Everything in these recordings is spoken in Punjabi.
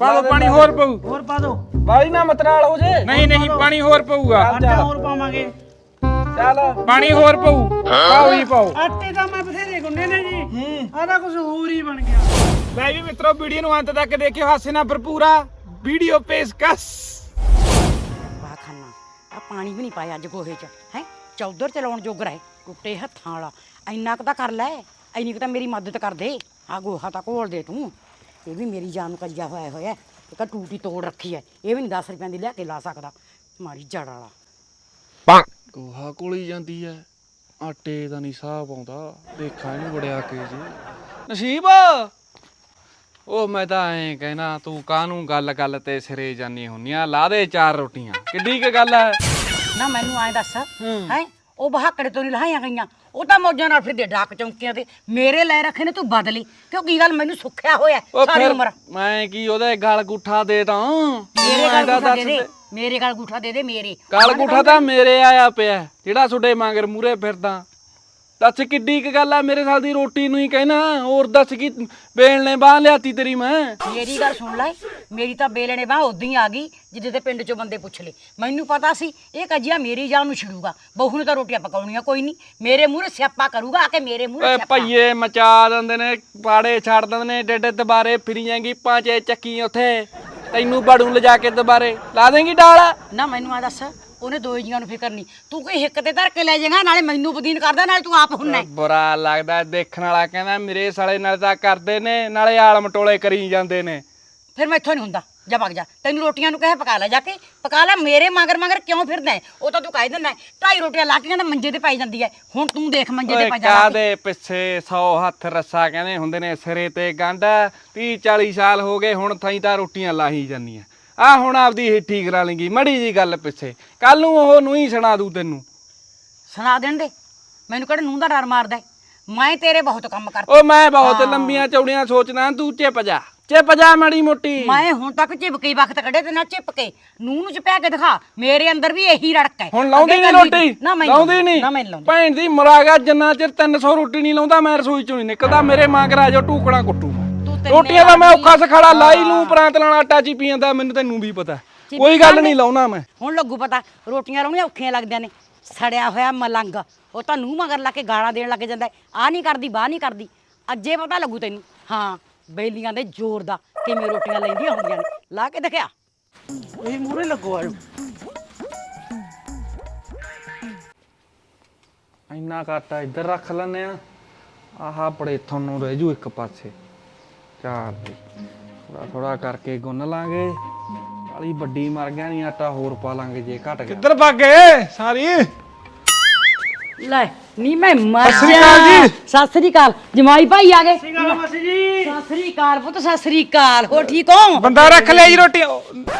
ਪਾ ਦੋ ਪਾਣੀ ਹੋਰ ਪਊ। ਹੋਰ ਪਾ ਦੋ। ਬਾਲੀ ਨਾ ਮਤਰਾਲ ਹੋ ਜੇ। ਨਹੀਂ ਨਹੀਂ ਪਾਣੀ ਹੋਰ ਪਊਗਾ। ਆਟਾ ਹੋਰ ਪਾਵਾਂਗੇ। ਚੱਲ। ਪਾਣੀ ਹੋਰ ਪਊ। ਪਾਓ ਹੀ ਪਾਓ। ਆਟੇ ਤਾਂ ਮੈਂ ਬਥੇਰੇ ਗੁੰਨੇ ਨੇ ਜੀ। ਤਾਂ ਕੁਝ ਹੋਰ ਹੀ ਬਣ ਗਿਆ। ਲੈ ਵੀ ਮਿੱਤਰੋ ਵੀਡੀਓ ਨੂੰ ਅੰਤ ਤੱਕ ਦੇਖਿਓ। ਹਾਸੇ ਨਾਲ ਭਰਪੂਰਾ ਵੀਡੀਓ ਪੇਸ਼ਕਸ਼। ਵਾਹ ਖਾਨਾ ਆ ਪਾਣੀ ਵੀ ਨਹੀਂ ਪਾਇਆ ਅੱਜ ਗੋਹੇ 'ਚ। ਹੈ? ਚੌਧਰ ਚਲਾਉਣ ਜੋਗਰਾ ਹੈ ਟੁੱਟੇ ਹੱਥਾਂ ਵਾਲਾ। ਇੰਨਾ ਕੁ ਤਾਂ ਕਰ ਲੈ ਇੰਨੀ ਕੁ ਤਾਂ ਮੇਰੀ ਮਦਦ ਕਰ ਦੇ। ਆ ਗੋਹਾ ਤਾਂ ਘੋਲ ਦੇ ਤੂੰ। ਇਹ ਵੀ ਮੇਰੀ ਜਾਨ ਨੂੰ ਕੱਜਿਆ ਹੋਇਆ ਹੋਇਆ ਹੈ। ਇਹ ਤਾਂ ਟੂਟੀ ਤੋੜ ਰੱਖੀ ਹੈ। ਇਹ ਵੀ ਨਹੀਂ 10 ਰੁਪਏ ਦੀ ਲਿਆ ਕੇ ਲਾ ਸਕਦਾ। ਮਾਰੀ ਜੜ ਵਾਲਾ। ਗੋਹਾ ਕੋਲੀ ਜਾਂਦੀ ਐ ਆਟੇ ਦਾ ਨਹੀਂ ਸਾਹ ਪਾਉਂਦਾ। ਦੇਖਾਂ ਇਹਨੂੰ ਵੜਿਆ ਕੇ ਜੀ। ਨਸੀਬ! ਉਹ ਮੈਂ ਤਾਂ ਐਂ ਕਹਿਣਾ ਤੂੰ ਕਾਹਨੂੰ ਗੱਲ ਗੱਲ ਤੇ ਸਿਰੇ ਜਾਨੀ ਹੁੰਨੀਆਂ ਲਾ ਦੇ ਚਾਰ ਰੋਟੀਆਂ। ਕਿੱਡੀ ਕੁ ਗੱਲ ਐ ਨਾ ਮੈਨੂੰ ਐਂ ਦੱਸ। ਹੈ? ਉਹ ਬਹਾਕੜੇ ਤੋਂ ਨਹੀਂ ਲਹਾਈਆਂ ਗਈਆਂ। ਉਹ ਤਾਂ ਮੌਜਾਂ ਨਾਲ ਫਿਰਦੇ ਡਾਕ ਚੌਂਕੀਆਂ ਤੇ। ਮੇਰੇ ਲੈ ਰੱਖੇ ਨੇ ਤੂੰ ਬਦਲੀ। ਕਿਉਂ ਕੀ ਗੱਲ ਮੈਨੂੰ ਸੁੱਖਿਆ ਹੋਇਆ ਉਹ ਸਾਰੀ ਫਿਰ ਉਮਰ? ਮੈਂ ਕੀ ਉਹਦੇ ਗਲ ਗੁੱਠਾ ਦੇ ਤਾਂ ਮੇਰੇ ਗਲ ਗੁੱਠਾ ਦੇ ਦੇ। ਮੇਰੇ ਗਲ ਗੁੱਠਾ ਦੇ ਦੇ ਮੇਰੇ। ਗਲ ਗੁੱਠਾ ਤਾਂ ਮੇਰੇ ਆਇਆ ਪਿਆ। ਜਿਹੜਾ ਤੁਹਾਡੇ ਮੰਗਰ ਮੂਰੇ ਫਿਰਦਾ। ਦੱਸ ਕਿੱਡੀ ਕੁ ਗੱਲ ਆ ਮੇਰੇ ਸਾਲ ਦੀ ਰੋਟੀ ਨੂੰ ਹੀ ਕਹਿਣਾ ਹੋਰ ਦੱਸ ਕੀ ਬੇਲ ਨੇ ਬਾਹ ਲਿਆਤੀ ਤੇਰੀ ਮੈਂ। ਮੇਰੀ ਗੱਲ ਸੁਣ ਲੈ ਮੇਰੀ ਤਾਂ ਬੇਲਣੇ ਬਾਹ ਉਦੋਂ ਹੀ ਆ ਗਈ ਜਿੱਦੇ ਤੇ ਪਿੰਡ ਚੋਂ ਬੰਦੇ ਪੁੱਛ ਲਏ। ਮੈਨੂੰ ਪਤਾ ਸੀ ਇਹ ਕੱਜਿਆ ਮੇਰੀ ਜਾਨ ਨੂੰ ਛਿੜੂਗਾ ਬਹੂ ਨੂੰ ਤਾਂ ਰੋਟੀਆਂ ਪਕਾਉਣੀਆਂ ਕੋਈ ਨਹੀਂ ਮੇਰੇ ਮੂਹਰੇ ਸਿਆਪਾ ਕਰੂਗਾ ਆ ਕੇ ਮੇਰੇ ਮੂਹਰੇ ਓਏ ਸਿਆਪਾ। ਭਈਏ ਮਚਾ ਦਿੰਦੇ ਨੇ ਪਾੜੇ ਛੱਡ ਦਿੰਦੇ ਨੇ ਡੇਡੇ ਦੁਬਾਰੇ ਫਿਰੀ ਜਾਂਗੀ ਪਾਂਚੇ ਚੱਕੀ ਉੱਥੇ। ਤੈਨੂੰ ਬੜੂ ਲਿਜਾ ਕੇ ਦੁਬਾਰੇ ਲਾ ਦੇਂਗੀ ਡਾਲ। ਨਾ ਮੈਨੂੰ ਆ ਦੱਸ ਉਹਨੇ ਦੋ ਜੀਆਂ ਨੂੰ ਫਿਕਰ ਨਹੀਂ। ਤੂੰ ਕੋਈ ਹਿੱਕ ਤੇ ਧਰ ਕੇ ਲੈ ਜਾਏਗਾ ਨਾਲੇ ਮੈਨੂੰ ਬਦੀਨ ਕਰਦਾ ਨਾਲੇ ਤੂੰ ਆਪ ਹੁੰਨਾ ਹੈ। ਬੁਰਾ ਲੱਗਦਾ ਦੇਖਣ ਵਾਲਾ ਕਹਿੰਦਾ ਮੇਰੇ ਸਾਲੇ ਨਾਲ ਤਾਂ ਕਰਦੇ ਨੇ ਨਾਲੇ ਆਲ ਮਟੋਲੇ ਕਰੀ ਜਾਂਦੇ ਨੇ। ਫਿਰ ਮੈਥੋਂ ਨਹੀਂ ਹੁੰਦਾ। ਜਾ ਭੱਗ ਜਾ। ਤੈਨੂੰ ਰੋਟੀਆਂ ਨੂੰ ਕਹੇ ਪਕਾ ਲੈ ਜਾ ਕੇ। ਪਕਾ ਲੈ ਮੇਰੇ ਮਗਰ ਮਗਰ ਕਿਉਂ ਫਿਰਦਾ ਹੈ? ਉਹ ਤਾਂ ਤੂੰ ਕਹਿ ਦਿੰਦਾ ਹੈ, ਢਾਈ ਰੋਟੀਆਂ ਲਾ ਕੇ ਕਹਿੰਦਾ ਮੰਜੇ ਤੇ ਪਾਈ ਜਾਂਦੀ ਹੈ। ਹੁਣ ਤੂੰ ਦੇਖ ਮੰਜੇ ਤੇ ਓਏ ਪਾ ਜਾ ਲਾ ਕੇ। ਕਾਦੇ ਪਿੱਛੇ 100 ਹੱਥ ਰੱਸਾ ਕਹਿੰਦੇ ਹੁੰਦੇ ਨੇ ਸਿਰੇ ਤੇ ਗੰਢ 30 40 ਸਾਲ ਹੋ ਗਏ ਹੁਣ ਥਾਈ ਤਾਂ ਰੋਟੀਆਂ ਲਾਹੀ ਜਾਂਦੀਆਂ। ਆ ਹੁਣ ਆਪਦੀ ਹਿੱਠੀ ਕਰਾ ਲੇਂਗੀ ਮੜੀ ਜੀ ਗੱਲ ਪਿੱਛੇ। ਕੱਲ ਨੂੰ ਉਹ ਨੂੰ ਹੀ ਸੁਣਾ ਦੂ ਤੈਨੂੰ। ਸੁਣਾ ਦੇਣ ਦੇ? ਮੈਨੂੰ ਕਿਹੜਾ ਨੂੰਹ ਦਾ ਡਰ ਮਾਰਦਾ ਹੈ? ਮੈਂ ਤੇਰੇ ਬਹੁਤ ਕੰਮ ਕਰ ਓ ਮੈਂ ਬਹੁਤ ਲੰਬੀਆਂ ਚੌੜੀਆਂ ਸੋਚਦਾ ਤੂੰ ਚਿਪ ਜਾ। ਚਿਪ ਜਾ ਮਾੜੀ ਮੋਟੀ। ਮੈਂ ਹੁਣ ਤੱਕ ਚਿਪਕੇ ਵਕਤ ਕੱਢੇ ਤੇ ਨਾ ਚਿਪਕੇ ਨੂੰਹ ਨੂੰ ਚਪਿਆ ਕੇ ਦਿਖਾ ਮੇਰੇ ਅੰਦਰ ਵੀ ਇਹੀ ਰੜਕ ਹੈ। ਹੁਣ ਲਾਉਂਦੀ ਅੱਗੇ ਨਹੀਂ ਰੋਟੀ? ਨਾ ਮੈਂ ਲਾਉਂਦੀ ਨਹੀਂ? ਨਾ ਮੈਂ ਲਾਉਂਦੀ। ਭੈਣ ਦੀ ਮਰਾਗਾ ਜਿੰਨਾ ਚਿਰ 300 ਰੋਟੀ ਨਹੀਂ ਲਾਉਂਦਾ ਮੈਂ ਰਸੋਈ ਚੋਂ ਨਹੀਂ ਨਿਕਲਦਾ ਮੇਰੇ ਮਾਂ ਕਰਾ ਜੋ ਟੂਕਣਾ ਕੁੱਟੂ ਰੋਟੀਆਂ ਦਾ ਮੈਂ ਔਖਾ ਸਖਾਲਾ ਲਾਈ ਲੂੰ ਪ੍ਰਾਂਤ ਨਾਲ ਆਟਾ ਚੀ ਪੀ ਜਾਂਦਾ ਮੈਨੂੰ ਤੈਨੂੰ ਵੀ ਪਤਾ। ਕੋਈ ਗੱਲ ਨਹੀਂ ਲਾਉਣਾ ਮੈਂ। ਹੁਣ ਲੱਗੂ ਪਤਾ ਰੋਟੀਆਂ ਲਾਉਣੀਆਂ ਔਖੀਆਂ ਲੱਗਦੀਆਂ ਨੇ। ਸੜਿਆ ਹੋਇਆ ਮਲੰਗ ਉਹ ਤਾਂ ਮਗਰ ਲਾ ਕੇ ਗਾਲਾਂ ਦੇਣ ਲੱਗ ਜਾਂਦਾ ਆ ਨਹੀਂ ਕਰਦੀ ਬਾਹ ਨਹੀਂ ਕਰਦੀ। ਅੱਜੇ ਪਤਾ ਲੱਗੂ ਤੈਨੂੰ। ਹਾਂ ਬੇਲੀਆਂ ਦੇ ਜ਼ੋਰ ਦਾ ਕਿਵੇਂ ਰੋਟੀਆਂ ਲੈਂਦੀਆਂ ਹੁੰਦੀਆਂ ਨੇ। ਲਾ ਕੇ ਦਿਖਿਆ। ਇਹ ਮੂਰੇ ਲੱਗੋ ਆਲੂ ਇੰਨਾ ਕਾਟਾ ਇੱਧਰ ਰੱਖ ਲੈਨੇ ਆ ਆਹਾ ਬੜੇ ਤੁਹਾਨੂੰ ਰਹਿ ਜੂ ਇੱਕ ਪਾਸੇ। ਚਾਰ ਥੋੜਾ ਥੋੜਾ ਕਰਕੇ ਗੁੰਨ ਲਾਂਗੇ। ਵਾਲੀ ਵੱਡੀ ਮਰ ਗਿਆ ਨਹੀਂ ਆਟਾ ਹੋਰ ਪਾ ਲਾਂਗੇ ਜੇ ਘਟ ਗਿਆ। ਕਿੱਧਰ ਭੱਗ ਗਏ ਸਾਰੀ? ਲੈ ਨੀ ਮੈਂ ਮਰ ਸਤਿ ਸ੍ਰੀ ਅਕਾਲ ਜੀ। ਸਤਿ ਸ੍ਰੀ ਅਕਾਲ। ਜਮਾਈ ਭਾਈ ਆ ਗਏ। ਸਤਿ ਸ੍ਰੀ ਅਕਾਲ ਪੁੱਤ ਸਤਿ ਸ੍ਰੀ ਅਕਾਲ। ਹੋ ਠੀਕ ਹੋ? ਬੰਦਾ ਰੱਖ ਲਿਆ ਜੀ ਰੋਟੀ।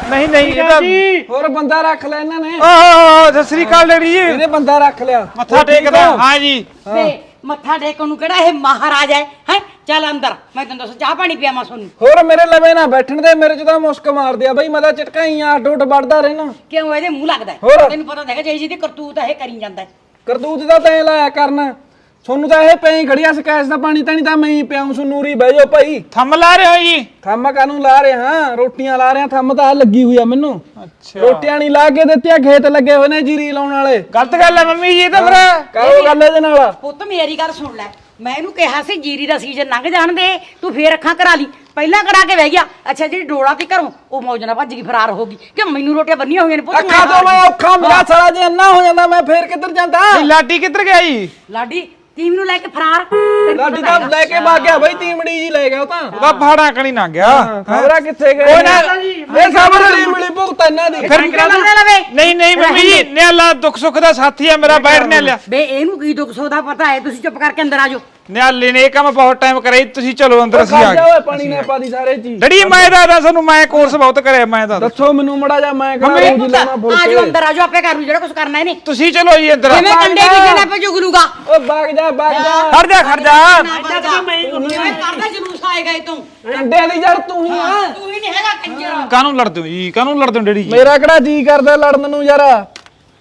ਨਹੀਂ ਨਹੀਂ ਇਹ ਤਾਂ ਹੋਰ ਬੰਦਾ ਰੱਖ ਲੈ ਇਹਨਾਂ ਨੇ। ਓਹ ਸਤਿ ਸ੍ਰੀ ਅਕਾਲ ਡੈਡੀ ਜੀ। ਇਹਨੇ ਬੰਦਾ ਰੱਖ ਲਿਆ। ਮੱਥਾ ਟੇਕਦਾ। ਹਾਂ ਜੀ। ਤੇ ਮੱਥਾ ਟੇਕਣ ਨੂੰ ਕਿਹੜਾ ਇਹ ਮਹਾਰਾਜ ਹੈ ਹੈ ਚੱਲ ਅੰਦਰ ਮੈਂ ਤੈਨੂੰ ਦੱਸ ਚਾਹ ਪਾਣੀ ਪਿਆਵਾਂ ਸੋਨੂੰ ਹੋਰ ਮੇਰੇ ਲਵੇ ਨਾ ਬੈਠਣ ਦੇ ਮੇਰੇ ਚ ਤਾਂ ਮੁਸਕ ਮਾਰਦੇ ਆ ਬਈ ਮੈਂ ਤਾਂ ਚਟਕਾਈ ਆ ਅੱਡ ਉੱਡ ਵੜਦਾ ਰਹਿਣਾ ਕਿਉਂ ਇਹਦੇ ਮੂੰਹ ਲੱਗਦਾ ਹੈ? ਹੋਰ? ਤੈਨੂੰ ਪਤਾ ਹੈਗਾ ਜੇ ਜੀ ਦੀ ਕਰਤੂਤ ਇਹ ਕਰੀ ਜਾਂਦਾ ਹੈ। ਕਰਤੂਤ ਦਾ ਤੈਂ ਲਾਇਆ ਕਰਨਾ ਸੋਨੂੰ ਤਾਂ ਇਹ ਪਈ ਖੜੀਆ ਸਕੈਸ ਦਾ ਪਾਣੀ ਤਾਂ ਨਹੀਂ ਤਾਂ ਮੈਂ ਹੀ ਪਿਆਉਂ ਸੁਨੂਰੀ ਬਹਿ ਜਾਓ ਭਾਈ। ਥੰਮ ਲਾ ਰਹੇ ਹੋ ਜੀ? ਥੰਮ ਕਾਨੂੰ ਲਾ ਰਿਹਾ ਰੋਟੀਆਂ ਲਾ ਰਿਹਾ ਥੰਮ ਤਾਂ ਲੱਗੀ ਹੋਈ ਆ ਮੈਨੂੰ। ਅੱਛਾ। ਰੋਟੀਆਂ ਨਹੀਂ ਲਾ ਕੇ ਦਿੱਤੀਆਂ ਖੇਤ ਲੱਗੇ ਹੋਏ ਨੇ ਜੀਰੀ ਲਾਉਣ ਵਾਲੇ। ਗਲਤ ਗੱਲ ਹੈ ਮੰਮੀ ਜੀ ਇਹ ਤਾਂ ਫਿਰ ਕਰੋ ਗੱਲ ਇਹਦੇ ਨਾਲ? ਪੁੱਤ ਮੇਰੀ ਗੱਲ ਸੁਣ ਲੈ। ਮੈਂ ਇਹਨੂੰ ਕਿਹਾ ਸੀ ਜੀਰੀ ਦਾ ਸੀਜ਼ਨ ਲੰਘ ਜਾਣ ਦੇ ਤੂੰ ਫੇਰ ਅੱਖਾਂ ਕਰਾ ਲਈ। ਪਹਿਲਾਂ ਕਰਾ ਕੇ ਬਹਿ ਗਿਆ। ਅੱਛਾ ਜਿਹੜੀ ਡੋਲਾ ਤੀ ਘਰੋਂ ਉਹ ਮੌਜ ਨਾਲ ਭੱਜ ਗਈ ਫਰਾਰ ਹੋ ਗਈ। ਕਿ ਮੈਨੂੰ ਰੋਟੀਆਂ ਬੰਨੀਆਂ ਹੋਈਆਂ ਨੇ ਪੁੱਤ ਅੱਖਾਂ ਤੋਂ ਮੈਂ ਔਖਾ ਮੇਰਾ ਸਾਲਾ ਜੇ ਅੰਨਾ ਹੋ ਜਾਂਦਾ ਮੈਂ ਫੇਰ ਕਿੱਧਰ ਜਾਂਦਾ? ਲਾਡੀ ਕਿੱਧਰ ਗਿਆ ਜੀ? ਲਾਡੀ ਟੀਮ ਨੂੰ ਲੈ ਕੇ ਫਰਾਰ ਤੈਨੂੰ ਲਾਡੀ ਪਤਾ ਲੈ ਕੇ ਭੱਗ ਗਿਆ ਬਈ ਤੀਮੜੀ ਜੀ ਲੈ ਗਿਆ ਉਹ ਤਾਂ। ਉਹਦਾ ਪਹਾੜਾਂ ਕਣੀ ਨਾ ਗਿਆ। ਖਬਰਾਂ ਕਿੱਥੇ ਗਏ ਉਹ ਨਾ- ਇਹ ਸਾਹਮਣੇ ਤੀਮੜੀ ਭੁਗਤ ਇਹਨਾਂ ਦੀ। ਫਿਰ ਬੰਦਾ ਲਵੇ। ਨਹੀਂ ਨਹੀਂ ਮੰਮੀ ਜੀ ਨਿਆਲਾ ਦੁੱਖ ਸੁੱਖ ਦਾ ਸਾਥੀ ਹੈ ਮੇਰਾ ਬੈਠ ਨਿਆਲਿਆ ਬੇ ਇਹਨੂੰ ਕੀ ਦੁੱਖ ਸੋਦਾ ਪਤਾ ਹੈ? ਤੁਸੀਂ ਚੁੱਪ ਕਰਕੇ ਅੰਦਰ ਆ ਜਾਓ। ਨਿਆਲੇ ਨੇ ਇਹ ਕੰਮ ਬਹੁਤ ਟਾਈਮ ਕਰਿਆ ਜੀ, ਤੁਸੀਂ ਚਲੋ ਅੰਦਰ ਅਸੀਂ ਆ ਗਏ। ਓਏ ਪਾਣੀ ਨੇ ਪਾ ਦੀ ਸਾਰੇ ਜੀ। ਡੈਡੀ ਮੈਂ ਦੱਸਦਾ ਤੁਹਾਨੂੰ ਮੈਂ ਕੋਰਸ ਬਹੁਤ ਕਰਿਆ ਮੈਂ ਦੱਸਦਾ। ਦੱਸੋ ਮੈਨੂੰ ਮੜਾ ਜਾ ਮੈਂ ਕਹਾਂ ਮੰਮੀ, ਰੋਜ਼ ਲੈਣਾ ਫੁੱਲ ਆ ਜਾਓ ਅੰਦਰ ਆ ਜਾਓ ਆਪੇ ਕਰ ਲੂ ਜਿਹੜਾ ਕੁਝ ਕਰਨਾ ਇਹਨੇ। ਤੁਸੀਂ ਚਲੋ ਜੀ ਅੰਦਰ। ਜਿਵੇਂ ਕੰਡੇ ਵੀ ਜਿਹੜਾ ਪੇ ਜੁਗਲੂਗਾ ਓ ਬਾਗ ਜਾ ਬਾਗ ਜਾ। ਖੜ ਜਾ ਖੜ ਜਾ। ਜਿਵੇਂ ਕਰਦਾ ਜਲੂਸ ਆਏਗਾ ਇਹ ਤੋਂ। ਕੰਡਿਆਂ ਦੀ ਜੜ ਤੂੰ ਹੀ ਆ। ਤੂੰ ਹੀ ਨਹੀਂ ਹੈਗਾ ਕੰਜਰ। ਕਾਹਨੂੰ ਲੜਦੇ ਹੋ ਜੀ? ਕਾਹਨੂੰ ਲੜਦੇ ਹੋ ਡੈਡੀ ਜੀ? ਮੇਰਾ ਕਿਹੜਾ ਜੀ ਕਰਦਾ ਲੜਨ ਨੂੰ ਯਾਰ?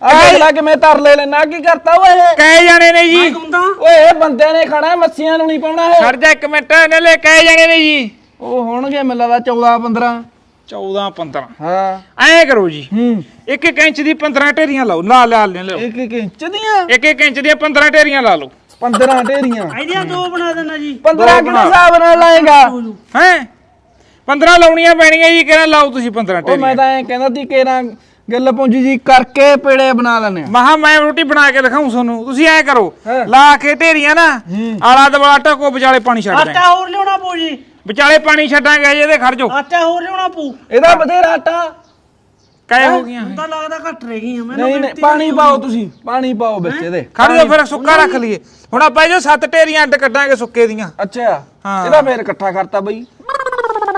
ਆ ਲਾ ਕੇ ਮੈਂ ਧਰ ਲੈ ਲੈਣਾ ਕੀ ਕਰਤਾ ਓਏ ਕਹੇ ਜਾਣੇ ਨੇ ਜੀ। ਓਏ ਇਹ ਬੰਦਿਆਂ ਨੇ ਖਾਣਾ ਮੱਛੀਆਂ ਨੂੰ ਨਹੀਂ ਪਾਉਣਾ ਇਹ। ਖੜ ਜਾ ਇੱਕ ਮਿੰਟ ਇਹਨੇ ਲੈ ਕਹੇ ਜਾਣੇ ਨੇ ਜੀ। ਉਹ ਹੋਣਗੇ ਮੈਨੂੰ ਲੱਗਦਾ 14 15 14 15 ਹਾਂ। ਐਂ ਕਰੋ ਜੀ। ਹੂੰ। ਇੱਕ ਇੱਕ ਇੰਚ ਦੀ 15 ਢੇਰੀਆਂ ਲਾਓ ਲਾ ਲਾ ਲੈ ਲਓ ਇੱਕ ਇੱਕ ਇੰਚ ਦੀਆਂ? ਇੱਕ ਇੱਕ ਇੰਚ ਦੀਆਂ 15 ਢੇਰੀਆਂ ਲਾ ਲਓ। 15 ਢੇਰੀਆਂ। ਇਹਦੀਆਂ ਦੋ ਬਣਾ ਦੇਣਾ ਜੀ। 15 ਕਿਹੜੇ ਹਿਸਾਬ ਨਾਲ ਲਾਏਗਾ? ਹੈ? 15 ਲਾਉਣੀਆਂ ਪੈਣੀਆਂ ਜੀ ਕਿਹੜਾ ਲਾਓ ਤੁਸੀਂ 15 ਉਹ ਮੈਂ ਢੇਰੀਆਂ? ਤਾਂ ਐਂ ਕਹਿੰਦਾ ਸੀ ਕੇਰਾਂ ਗੱਲ ਪੁੰਜੀ ਜੀ ਕਰਕੇ ਪੇੜੇ ਬਣਾ ਲੈਣੇ ਆ। ਮਹਾ ਮੈਂ ਰੋਟੀ ਬਣਾ ਕੇ ਦਿਖਾਉਂ ਤੁਹਾਨੂੰ। ਤੁਸੀਂ ਐਂ ਕਰੋ ਹਾਂ। ਲਾ ਕੇ ਢੇਰੀਆਂ ਨਾ ਆਲਾ ਦਵਾਲਾ ਟਕੋ ਵਿਚਾਲੇ ਪਾਣੀ ਛੱਡ ਦੇ ਆਟਾ ਹੋਰ ਲਿਆਉਣਾ ਪਊ ਜੀ। ਵਿਚਾਲੇ ਪਾਣੀ ਛੱਡਾਂਗੇ ਜੀ, ਇਹਦੇ ਖੜ ਜਾਓ। ਆਟਾ ਹੋਰ ਲਿਆਉਣਾ ਪਊ। ਇਹਦਾ ਬਥੇਰਾ ਆਟਾ। ਕਾਇ ਹੋ ਗਈਆਂ ਹੁਣ ਤਾਂ ਲੱਗਦਾ ਘੱਟ ਰਹਿ ਗਈਆਂ। ਮੈਨੂੰ ਨਹੀਂ ਨਹੀਂ ਪਾਣੀ ਪਾਓ ਤੁਸੀਂ ਪਾਣੀ ਪਾਓ ਵਿੱਚ ਇਹਦੇ। ਖੜ ਜਾਓ ਫਿਰ ਸੁੱਕਾ ਰੱਖ ਲਈਏ। ਹੁਣ ਆਪਾਂ ਜੋ ਸੱਤ ਢੇਰੀਆਂ ਅੱਡ ਕੱਢਾਂਗੇ ਸੁੱਕੇ ਦੀਆਂ। ਅੱਛਾ ਹਾਂ। ਇਹਦਾ ਫੇਰ ਇਕੱਠਾ ਕਰਤਾ ਬਈ।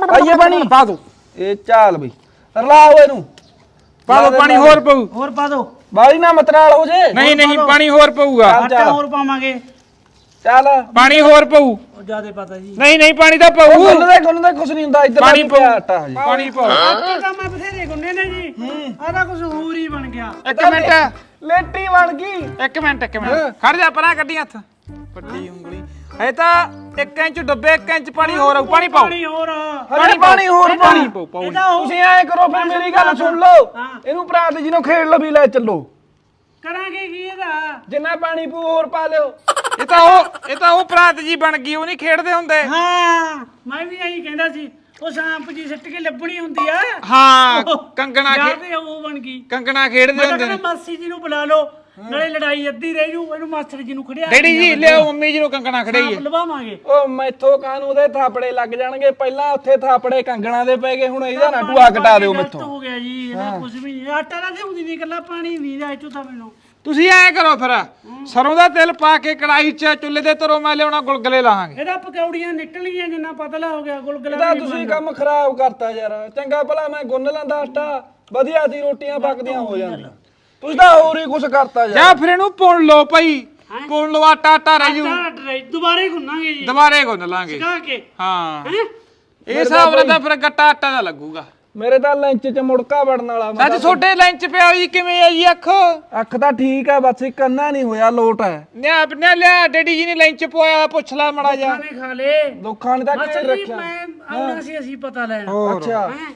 ਪਾਈਏ ਪਾਣੀ। ਪਾ ਦੋ। ਇਹ ਚਾਲ ਬਈ। ਰਲਾਓ ਇਹਨੂੰ। ਪਾ ਦੋ ਪਾਣੀ ਹੋਰ ਪਊ। ਹੋਰ ਪਾ ਦੋ। ਬਾਲੀ ਨਾ ਮਤਰਾਲ ਹੋ ਜੇ। ਨਹੀਂ ਨਹੀਂ ਪਾਣੀ ਹੋਰ ਪਊਗਾ। ਆਟਾ ਚੱਲ। ਹੋਰ ਪਾਵਾਂਗੇ। ਚੱਲ। ਪਾਣੀ ਹੋਰ ਪਊ। ਉਹ ਜਿਆਦੇ ਪਤਾ ਜੀ। ਨਹੀਂ ਨਹੀਂ ਪਾਣੀ ਤਾਂ ਉਹ ਪਊ ਗੁੰਨ ਦੇ ਗੁੰਨ ਦੇ ਕੁਛ ਨਹੀਂ ਹੁੰਦਾ ਇੱਧਰ ਪਾਣੀ ਪਿਆ ਆਟਾ ਹਜੇ। ਪਾਣੀ ਪਾਓ ਆਟੇ ਤਾਂ ਮੈਂ ਬਥੇਰੇ ਗੁੰਨੇ ਨੇ ਜੀ। ਆਦਾ ਕੁਝ ਹੋਰ ਹੀ ਬਣ ਗਿਆ। ਇੱਕ ਮਿੰਟ। ਲੇਟੀ ਬਣ ਗਈ। ਇੱਕ ਮਿੰਟ ਇੱਕ ਮਿੰਟ। ਖੜ ਜਾ ਪਰਾਂ ਕੱਢੀ ਹੱਥ। ਵੱਡੀ ਉਂਗਲੀ। ਇਹ ਤਾਂ 1 ਇੰਚ ਡੱਬੇ 1 ਇੰਚ ਪਾਣੀ ਹੋਰ ਆਊ। ਪਾਣੀ ਪਾਓ। ਪਾਣੀ ਹੋਰ। ਪਾਣੀ ਹੋਰ ਪਾਣੀ ਪਾਓ ਪਾਓ। ਇਹਦਾ ਉਹ ਤੁਸੀਂ ਐਂ ਕਰੋ ਫਿਰ ਮੇਰੀ ਗੱਲ ਸੁਣ ਲਓ। ਹਾਂ। ਇਹਨੂੰ ਪ੍ਰਾਤ ਜੀ ਨੂੰ ਖੇਡ ਲਵੀ ਲੈ ਚੱਲੋ। ਕਰਾਂਗੇ ਕੀ ਇਹਦਾ? ਜਿੰਨਾ ਪਾਣੀ ਪੂ ਹੋਰ ਪਾ ਲਿਓ। ਇਹ ਤਾਂ ਉਹ ਇਹ ਤਾਂ ਉਹ ਪ੍ਰਾਤ ਜੀ ਬਣ ਗਈ ਉਹ ਨਹੀਂ ਖੇਡਦੇ ਹੁੰਦੇ। ਹਾਂ ਮੈਂ ਵੀ ਇਹੀ ਕਹਿੰਦਾ ਸੀ। ਉਹ ਸਾਂਪ ਜੀ ਸਿੱਟ ਕੇ ਲੱਭਣੀ ਹੁੰਦੀ ਆ। ਹਾਂ ਕੰਗਣਾ ਖੇ ਯਾਦ ਹੈ ਉਹ ਬਣ ਗਈ। ਕੰਗਣਾ ਖੇਡਦੇ ਮੈਂ ਤਾਂ ਹੁੰਦੇ ਕਹਿੰਦਾ ਨੇ ਮਾਸੀ ਜੀ ਨੂੰ ਬੁਲਾ ਲਓ। ਨਾਲੇ ਲੜਾਈ ਅੱਧੀ ਰਹਿ ਜੂ ਇਹਨੂੰ ਮਾਸਟਰ ਜੀ ਨੂੰ ਖੜਿਆ ਡੈਡੀ ਜੀ ਲਿਆਓ। ਮੰਮੀ ਜੀ ਨੂੰ ਕੰਗਣਾ ਖੜਾਈਏ। ਲਵਾਵਾਂਗੇ। ਉਹ ਮੈਥੋਂ ਕਾਨੂੰ ਉਹਦੇ ਥਾਪੜੇ ਲੱਗ ਜਾਣਗੇ? ਪਹਿਲਾਂ ਉੱਥੇ ਥਾਪੜੇ ਕੰਗਣਾ ਦੇ ਪੈ ਗਏ ਹੁਣ ਇਹਦਾ ਨਾ ਟੂਆ ਕਟਾ ਦਿਓ ਗਲਤ ਮੈਥੋਂ। ਹੋ ਗਿਆ ਜੀ ਇਹਦਾ ਕੁਝ ਵੀ ਨਹੀਂ। ਆਟਾ ਤਾਂ ਹੁੰਦੀ ਨਹੀਂ ਇਕੱਲਾ ਪਾਣੀ ਨਹੀਂ ਦਾ ਚੋਂ ਤਾਂ ਮੈਨੂੰ। ਤੁਸੀਂ ਐਂ ਕਰੋ ਫਿਰ ਸਰੋਂ ਦਾ ਤੇਲ ਪਾ ਕੇ ਕੜਾਈ 'ਚ ਚੁੱਲ੍ਹੇ ਦੇ ਤਰੋਂ ਮੈਂ ਲਿਆਉਣਾ ਗੁਲਗਲੇ ਲਾਹਾਂਗੇ। ਇਹਦਾ ਪਕੌੜੀਆਂ ਨਿਕਲੀਆਂ ਜਿੰਨਾ ਪਤਲਾ ਹੋ ਗਿਆ ਗੁਲਗੁਲਾ ਇਹਦਾ ਵੀ ਨਹੀਂ ਤੁਸੀਂ ਕੰਮ ਖਰਾਬ ਕਰਤਾ ਯਾਰ। ਚੰਗਾ ਭਲਾ ਮੈਂ ਗੁੰਨ ਲੈਂਦਾ ਆਟਾ ਵਧੀਆ ਦੀ ਰੋਟੀਆਂ ਪੱਕਦੀਆਂ ਹੋ ਜਾਂਦੀਆਂ। ਤੁਸੀਂ ਤਾਂ ਹੋਰ ਹੀ ਕੁਝ ਕਰਤਾ ਯਾਰ ਜਾਂ ਫਿਰ ਇਹਨੂੰ ਪੁਣ ਲਓ ਭਾਈ। ਪੁਣ ਲਓ ਆਟਾ ਆਟਾ ਰਹਿ ਜੂ। ਡਰਾਈ- ਦੁਬਾਰੇ ਗੁੰਨਾਂਗੇ ਜੀ। ਦੁਬਾਰੇ ਗੁੰਨ ਲਾਂਗੇ। ਕਾ ਕੇ। ਹਾਂ। ਹੈਂ? ਇਹ ਹਿਸਾਬ ਨਾਲ ਤਾਂ ਫਿਰ ਗੱਟਾ ਆਟਾ ਦਾ ਲੱਗੂਗਾ। ਮੇਰੇ ਤਾਂ ਲੰਚ 'ਚ ਮੁੜਕਾ ਵੜਨ ਵਾਲਾ ਮੈਂ ਅੱਜ ਤੁਹਾਡੇ ਲੰਚ ਪਿਆ ਜੀ ਕਿਵੇਂ ਆ ਜੀ ਅੱਖੋ? ਅੱਖ ਤਾਂ ਠੀਕ ਆ ਬਸ ਇੱਕ ਅੰਨਾ ਨਹੀਂ ਹੋਇਆ ਲੋਟ ਹੈ। ਨਿਆ ਨਿਆ ਲਿਆ ਡੈਡੀ ਜੀ ਨੇ ਲੰਚ ਪੋਇਆ ਪੁੱਛ ਲੈ ਮੜਾ ਜਾ ਖਾਣੇ ਖਾ ਲੇ ਦੁੱਖਾਂ ਨੇ ਤਾਂ ਘੇਰ ਜੀ ਰੱਖਿਆ? ਮੈਂ ਆਉਣਾ ਸੀ ਅਸੀਂ ਪਤਾ ਲੈਣ। ਅੱਛਾ। ਹੈਂ?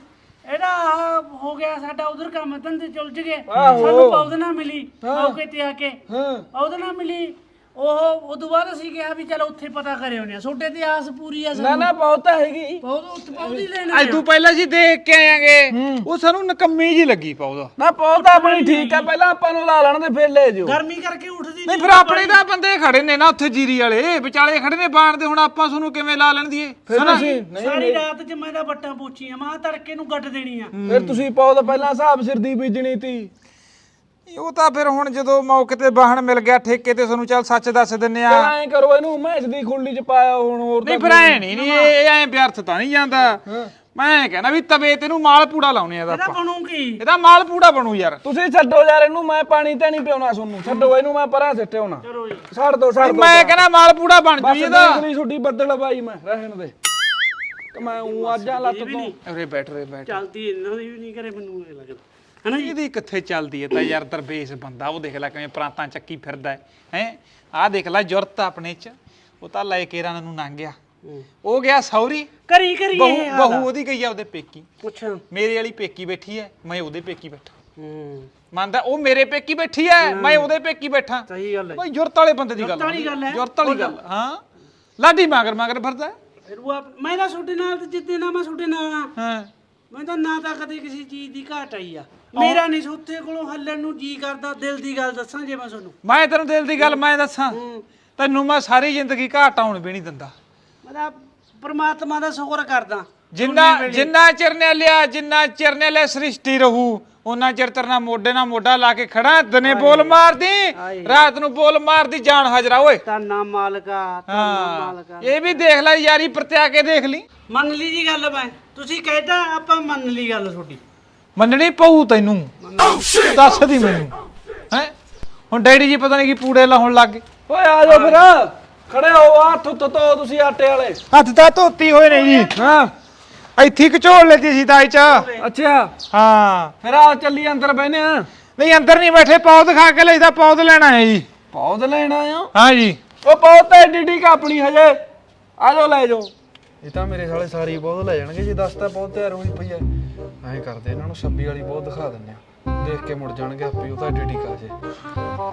ਇਹਦਾ ਆਹ ਹੋ ਗਿਆ ਸਾਡਾ ਉਧਰ ਕੰਮ ਧੰਦੇ ਚੁਲਝ ਗਏ। ਸਾਨੂੰ ਪੌਦ ਨਾ ਮਿਲੀ ਮੌਕੇ ਤੇ ਆ ਕੇ। ਹਾਂ। ਉਹਦੇ ਨਾਲ ਮਿਲੀ ਉਹ ਉਦੋਂ ਬਾਅਦ ਅਸੀਂ ਕਿਹਾ ਵੀ ਚਲੋ ਉੱਥੇ ਪਤਾ ਕਰੇ ਹੁੰਨੇ ਆ ਛੋਟੇ ਤੇ ਆਸ ਪੂਰੀ ਆ ਨਾ ਸਾਨੂੰ। ਨਾ ਬਹੁਤ ਤਾਂ ਹੈਗੀ। ਪੌਦ ਉੱਥੇ ਪੌਦ ਹੀ ਲੈਣਾ ਅੱਜ ਤੂੰ ਪਹਿਲਾਂ ਜੀ ਦੇਖ ਕੇ ਆਏਗੇ ਉਹ ਸਾਨੂੰ ਨਕੰਮੀ ਜੀ ਲੱਗੀ ਪਾਉਦਾ ਨਾ ਬਹੁਤ ਤਾਂ ਆਪਣੀ ਠੀਕ ਆ। ਪਹਿਲਾਂ ਆਪਾਂ ਨੂੰ ਲਾ ਲੈਣ ਦੇ ਫਿਰ ਲੈ ਜਿਓ ਗਰਮੀ ਕਰਕੇ ਉੱਠਦੀ ਨਹੀਂ ਫਿਰ ਆਪਣੇ ਤਾਂ ਬੰਦੇ ਖੜੇ ਨੇ ਨਾ ਉੱਥੇ ਜੀਰੀ ਵਾਲੇ। ਵਿਚਾਲੇ ਖੜੇ ਨੇ ਬਾਣ ਦੇ ਹੁਣ ਆਪਾਂ ਤੁਹਾਨੂੰ ਕਿਵੇਂ ਲਾ ਲੈਣ ਦੀਏ? ਫਿਰ ਤੁਸੀਂ ਨਹੀਂ ਸਾਰੀ ਰਾਤ ਚ ਮੈਂ ਤਾਂ ਬੱਟਾਂ ਪੋਚੀਆਂ ਮਾਂ ਤੜਕੇ ਨੂੰ ਗੱਡ ਦੇਣੀ ਆ ਫਿਰ ਤੁਸੀਂ ਪੌਦ ਪਹਿਲਾਂ ਹਿਸਾਬ ਸਿਰ ਦੀ ਬੀਜਣੀ ਤੀ। ਉਹ ਤਾਂ ਫਿਰ ਹੁਣ ਜਦੋਂ ਮੌਕੇ ਤੇ ਬਾਹਣ ਮਿਲ ਗਿਆ ਠੇਕੇ ਤੇ ਤੁਹਾਨੂੰ ਚੱਲ ਸੱਚ ਦੱਸ ਦਿੰਨੇ ਆ। ਐਂ ਕਰੋ ਇਹਨੂੰ ਮੈਚ ਦੀ ਖੁੱਲੀ 'ਚ ਪਾਇਆ ਹੁਣ ਹੋਰ ਨਹੀਂ ਫਿਰ ਐ ਨਹੀਂ ਨਹੀਂ ਇਹ ਐ ਵਿਅਰਥ ਤਾਂ ਨਹੀਂ ਜਾਂਦਾ। ਮੈਂ ਕਹਿੰਦਾ ਵੀ ਤਵੇ ਤੇ ਨੂੰ ਮਾਲ ਪੂੜਾ ਲਾਉਣੇ ਆ ਇਹਦਾ ਇਹਦਾ ਬਣੂ ਕੀ? ਇਹਦਾ ਮਾਲ ਪੂੜਾ ਬਣੂ ਯਾਰ। ਤੁਸੀਂ ਛੱਡੋ ਯਾਰ ਇਹਨੂੰ ਮੈਂ ਪਾਣੀ ਤੇ ਨਹੀਂ ਪਿਉਣਾ ਤੁਹਾਨੂੰ। ਛੱਡੋ ਇਹਨੂੰ ਮੈਂ ਪਰਾਂ ਚਲੋ ਜੀ। ਛੱਡ ਦੋ ਛੱਡ ਦੋ ਮੈਂ ਕਹਿੰਦਾ ਮਾਲ ਪੂੜਾ ਬਣ ਜੂ ਬਸ ਇਹਦਾ। ਦੇਖ ਲਈ ਛੁੱਟੀ ਬੱਦਲ ਬਾਈ ਮੈਂ ਰਹਿਣ ਦੇ। ਮੈਂ ਉਹ ਆਜਾਂ ਲੱਤ ਤੋਂ। ਅਰੇ ਬੈਠ ਰੇ ਬੈਠ। ਚੱਲਦੀ ਇਹਨਾਂ ਦੀ ਵੀ ਨਹੀਂ ਕਰੇ ਮੈਨੂੰ ਇਹ ਲੱਗਦਾ। ਹਨਾ ਇਹਦੀ ਕਿੱਥੇ ਚੱਲਦੀ ਹੈ ਤਾਂ ਯਾਰ ਦਰਵੇਸ਼ ਬੰਦਾ ਉਹ ਦੇਖ ਲੈ ਕਿਵੇਂ ਪ੍ਰਾਂਤਾਂ ਚੱਕੀ ਫਿਰਦਾ ਹੈ ਹੈ? ਆਹ ਦੇਖ ਲੈ ਜੁਰਤ ਆਪਣੇ ਚ ਉਹ ਤਾਂ ਲੈ ਕੇ ਰਾਂ ਨੂੰ ਲੰਘ ਗਿਆ। ਉਹ ਗਿਆ ਸੌਰੀ। ਕਰੀ ਕਰੀ ਬਹੂ ਇਹ ਹਾਲ ਬਹੂ ਉਹਦੀ ਗਈ ਆ ਉਹਦੇ ਪੇਕੀ। ਅੱਛਾ। ਮੇਰੇ ਵਾਲੀ ਪੇਕੀ ਬੈਠੀ ਹੈ ਮੈਂ ਉਹਦੇ ਪੇਕੀ ਬੈਠਾ। ਹੂੰ। ਮੰਨਦਾ ਉਹ ਮੇਰੇ ਪੇਕੀ ਬੈਠੀ ਹੈ ਮੈਂ ਉਹਦੇ ਪੇਕੀ ਬੈਠਾ। ਸਹੀ ਗੱਲ ਹੈ। ਬਈ ਜੁਰਤ ਵਾਲੇ ਬੰਦੇ ਦੀ ਗੱਲ ਜੁਰਤ ਵਾਲੀ ਗੱਲ ਹੈ। ਜੁਰਤ ਵਾਲੀ ਗੱਲ ਹਾਂ। ਲਾਡੀ ਮਗਰ ਮਗਰ ਫਿਰਦਾ। ਫਿਰ ਉਹ ਆਪ- ਮੈਂ ਤਾਂ ਛੋਟੇ ਨਾਲ ਤੇ ਜਿੱਦੇ ਨਾ ਮੈਂ ਛੋਟੇ ਨਾਲ ਆ। ਹਾਂ। ਮੈਂ ਤਾਂ ਨਾ ਤਾਂ ਕਦੇ ਕਿਸੇ ਚੀਜ਼ ਦੀ ਘਾਟ ਆਈ ਆ। ਮੇਰਾ ਨਹੀਂ ਸੁੱਤੇ ਕੋਲੋਂ ਹੱਲਣ ਨੂੰ ਜੀ ਕਰਦਾ ਦਿਲ ਦੀ ਗੱਲ ਦੱਸਾਂ ਜੇ ਮੈਂ ਤੁਹਾਨੂੰ। ਮੈਂ ਤੈਨੂੰ ਦਿਲ ਦੀ ਗੱਲ ਮੈਂ ਦੱਸਾਂ। ਤੈਨੂੰ ਮੈਂ ਸਾਰੀ ਜ਼ਿੰਦਗੀ ਘਾਟ ਆਉਣ ਵੀ ਨਹੀਂ ਦਿੰਦਾ। ਮੈਂ ਤਾਂ ਪ੍ਰਮਾਤਮਾ ਦਾ ਸ਼ੁਕਰ ਕਰਦਾ। ਜਿੰਨਾ ਜਿੰਨਾ ਚਿਰ ਨੇ ਲਿਆ ਜਿੰਨਾ ਚਿਰ ਨੇ ਲਿਆ ਸ੍ਰਿਸ਼ਟੀ ਰਹੂ। ਉਹਨਾਂ ਚਿਰ ਤਰਨਾ ਮੋਢੇ ਨਾਲ ਮੋਢਾ ਲਾ ਕੇ ਖੜਾ ਦਨੇ ਬੋਲ ਮਾਰਦੀ ਰਾਤ ਨੂੰ ਬੋਲ ਮਾਰਦੀ ਜਾਨ ਹਾਜ਼ਰਾ ਓਏ। ਤਾਨਾ ਮਾਲਕਾ ਮਾਲਕਾ ਇਹ ਵੀ ਦੇਖ ਲੈ ਯਾਰੀ ਪ੍ਰਤਿਆ ਕੇ ਦੇਖ ਲਈ। ਮੰਨ ਲਈ ਜੀ ਗੱਲ ਮੈਂ। ਤੁਸੀਂ ਕਹਿਤਾ ਆਪਾਂ ਮੰਨ ਲਈ ਗੱਲ ਤੁਹਾਡੀ। ਮੰਨਣੀ ਪਊ ਤੈਨੂੰ। ਦੱਸ ਦੀ ਮੈਨੂੰ। ਹੈ? ਹੁਣ ਡੈਡੀ ਜੀ ਪਤਾ ਨਹੀਂ ਕੀ ਪੂੜੇ ਲਾਉਣ ਲੱਗ ਗਏ। ਓਏ ਆ ਜਾਓ ਫਿਰ। ਖੜੇ ਹੋ ਆ ਹੱਥ ਧੋ ਤੁਸੀਂ ਆਟੇ ਵਾਲੇ। ਹੱਥ ਤਾਂ ਧੋਤੀ ਹੋਏ ਨੇ ਜੀ। ਹਾਂ। ਇੱਥੇ ਘਚੋਲ ਲੈਤੀ ਸੀ ਤਾਈ ਚ। ਅੱਛਾ। ਹਾਂ। ਫਿਰ ਆ ਚੱਲੀ ਅੰਦਰ ਬਹਿਨੇ ਆ। ਨਹੀਂ ਅੰਦਰ ਨਹੀਂ ਬੈਠੇ ਪੌਦ ਖਾ ਕੇ ਲਈਦਾ ਪੌਦ ਲੈਣਾ ਹੈ ਜੀ। ਪੌਦ ਲੈਣਾ ਆ ਹਾਂ? ਜੀ। ਉਹ ਪੌਦ ਤਾਂ ਏਡੀ ਏਡੀ ਕੁ ਆਪਣੀ ਹਜੇ। ਆ ਜਾਓ ਲੈ ਜਾਓ। ਇਹ ਤਾਂ ਮੇਰੇ ਸਾਲੇ ਸਾਰੀ ਬਹੁਤ ਲੈ ਜਾਣਗੇ ਜੇ ਦੱਸਤਾ ਬਹੁਤ ਤਿਆਰ ਹੋਈ ਪਈ ਐ। ਐਂ ਕਰਦੇ ਇਹਨਾਂ ਨੂੰ 26 ਵਾਲੀ ਬਹੁਤ ਦਿਖਾ ਦਿੰਨੇ ਆ। ਦੇਖ ਕੇ ਮੁੜ ਜਾਣਗੇ ਆਪੇ ਉਹ ਤਾਂ ਏਡੀ ਕਾਜੇ